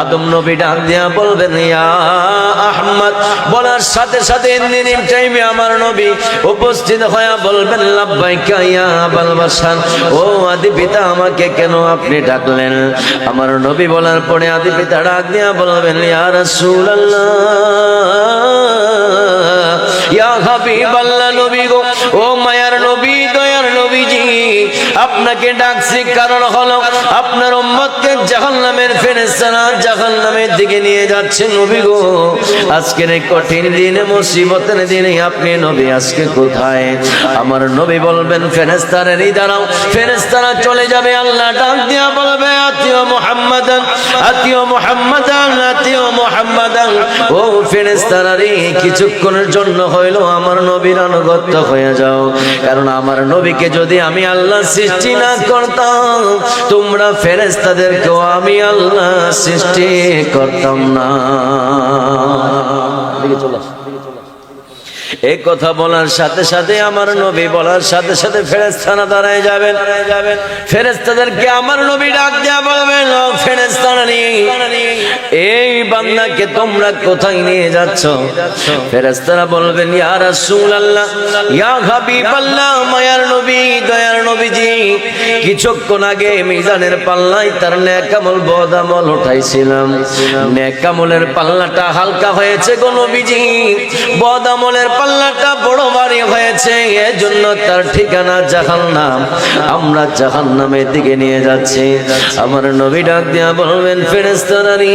আদম নবী ডাক দিয়া বলবেন আহমদ। বলার সাথে সাথে টাইমে আমার নবী উপস্থিত হয়ে বলবেন ও আদি পিতা, আমাকে কেন আপনি ডাকলেন? আমার নবী বলার পরে আদি পিতা ডাক দিয়া বলবেন, ইয়া রাসূলুল্লাহ। ইয়া নবী গো, ও নবীজি আপনাকে ডাকছি কারণ হলো আপনার উম্মতকে জাহান্নামের ফেরেশতারা জাহান্নামের দিকে নিয়ে যাচ্ছে নবী গো। আজকের এই কঠিন দিনে, মুসিবতের দিনে আপনি নবী, আজকে কোথায়? আমার নবী বলবেন, ফেরেশতারা নি দাঁড়াও। ফেরেশতারা চলে যাবে, আল্লাহ ডাক দিয়া বলবে মুহাম্মাদান, আতিও মুহাম্মাদান আতিও মুহাম্মাদান। ও ফেরেশতারা কিছুক্ষণের জন্য হইল আমার নবীর আনুগত্য হয়ে যাও। কারণ আমার নবীকে যদি আমি আল্লাহ সৃষ্টি না করতাম, তোমরা ফেরেশতাদেরকেও আমি আল্লাহ সৃষ্টি করতাম না। চলে। এই কথা বলার সাথে সাথে আমার নবী বলার সাথে সাথে ফেরেস্তানা দাঁড়ায় যাবেন। ফেরেস্তাদেরকে আমার নবী ডাক দেওয়া বলবেন ফেরেস্তানা নিয়ে এই বান্দাকে তোমরা কোথায় নিয়ে যাচ্ছ? ফেরেস্তারা বলবেন, ইয়া মায়ার নবী, দয়ার নবীজি। কিছুক্ষণ আগে মিজানের পাল্লায় তার নেকামল বদামল উঠাইছিলাম। নেকামলের পাল্লাটা হালকা হয়েছে গো নবীজি। বদামলের পাল্লাটা বড় ভারী হয়েছে, এজন্য তার ঠিকানা জাহান্নাম। আমরা জাহান্নামের দিকে নিয়ে যাচ্ছি। আমার নবী ডাক দিয়া বলবেন ফেরেস্তানারি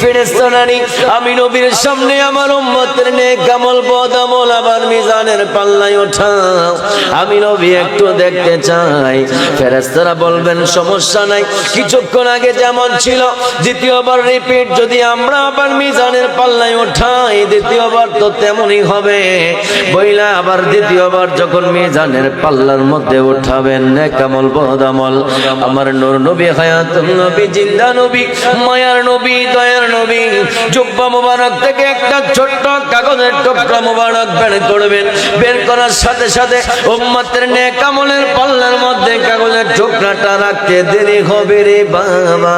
ওরি ফেরেস্তানারি আমি নবীর সামনে আমার উম্মতের নেকামল বদামল আবার মিজানের পাল্লায় ওঠাও। আমি নবী, একটু দেখতে চাই। ফেরেস্তারা বলবেন, সমস্যা নাই। কিছুক্ষণ আগে যেমন ছিল, দ্বিতীয়বার রিপিট যদি আমরা আবার মিজানের পাল্লায় ওঠাই, দ্বিতীয়বার তো তেমনই হবে। বইলা আবার দ্বিতীয়বার যখন মিজানের পাল্লার মধ্যে উঠাবেন নেকামল বদামল আমার নূর নবী হায়াতুল নবী, জিন্দা নবী, মায়ার নবী, দয়ার নবী। জুব্বা মুবারক থেকে একটা ছোট্ট কাগজের টুকরা মুবারক বের করবেন। বের করার সাথে সাথে উম্মতের নেকামলের পাল্লার মধ্যে কাগজের টুকরাটা রাখতে দেরি হবে রে বাবা।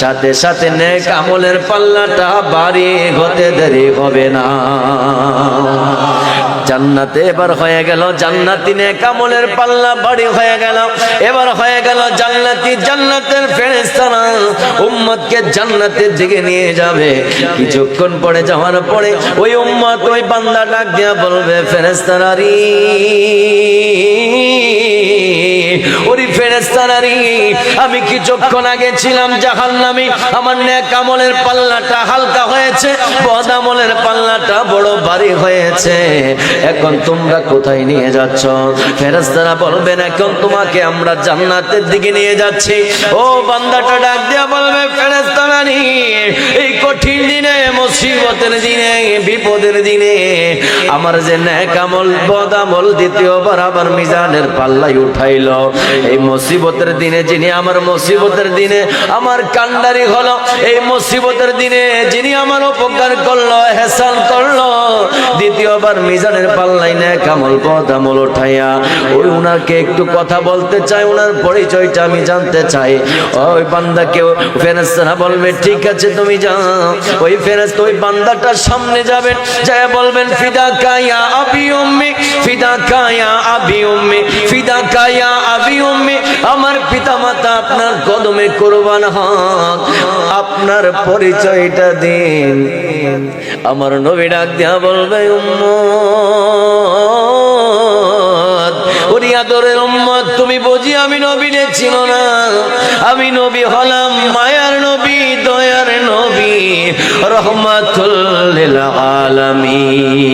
সাথে সাথে নেকামলের পাল্লাটা বাড়ি হতে দেরি হবে না। জান্নাতে এবার হয়ে গেল জান্নাতি নেকামলের পাল্লা বাড়ি হয়ে গেল। এবার হয়ে গেল জান্নাতি জান্নাতের ফেরেশতারা উম্মতকে জান্নাতের দিকে নিয়ে যাবে। কিছুক্ষণ পরে যাওয়ার পরে ওই উম্মত ওই বান্দা ডাক দিয়া বলবে ফেরেশতারারি ওরি আমি কিছুক্ষণ আগে ছিলাম জাহান্নামী, আমার নেক আমলের পাল্লাটা হালকা হয়েছে, বদ আমলের পাল্লাটা বড় ভারী হয়েছে। এখন তোমরা কোথায় নিয়ে যাচ্ছ? ফেরেস্তারা বলবেন এখন তোমাকে আমরা জান্নাতের দিকে নিয়ে যাচ্ছি। ও বান্দাটা ডাক দিয়া বলবে দিনে মুসিবতের দিনে, বিপদের দিনে, আমার যে ন্যাকামল বদামল দ্বিতীয় আবার মিজানের পাল্লাই উঠাইল। এই মুসিবতের দিনে যিনি আমার মুসিবতের দিনে আমার কান্ডারি হলো, এই মুসিবতের দিনে যিনি আমার উপকার করল, হেসান করল দ্বিতীয়বার মিজানের পাল্লাই নেক আমল বদ আমল উঠাইয়া ওই উনাকে একটু কথা বলতে চাই, উনার পরিচয়টা আমি জানতে চাই। ওই বান্দাকে ফেরেস্তারা বলবে, ঠিক আছে তুমি যাও। ওই ফেরেস্তা ওই বান্দাটার সামনে যাবেন যায় বলবেন, ফিদা কায়া আবি উম্মি, ফিদা কায়া আবি উম্মি, ফিদা কায়া আবি উম্মি। আমার পিতা মাতা আপনার কদমে কোরবান হক, আপনার পরিচয়টা দিন। আমার নবী ডাক দিয়া বলবে আদরের তুমি বুঝি আমি নবী ছিল না? আমি নবী হলাম মায়ার নবী, দয়ার নবী, রহমাতুল লিল আলামিন।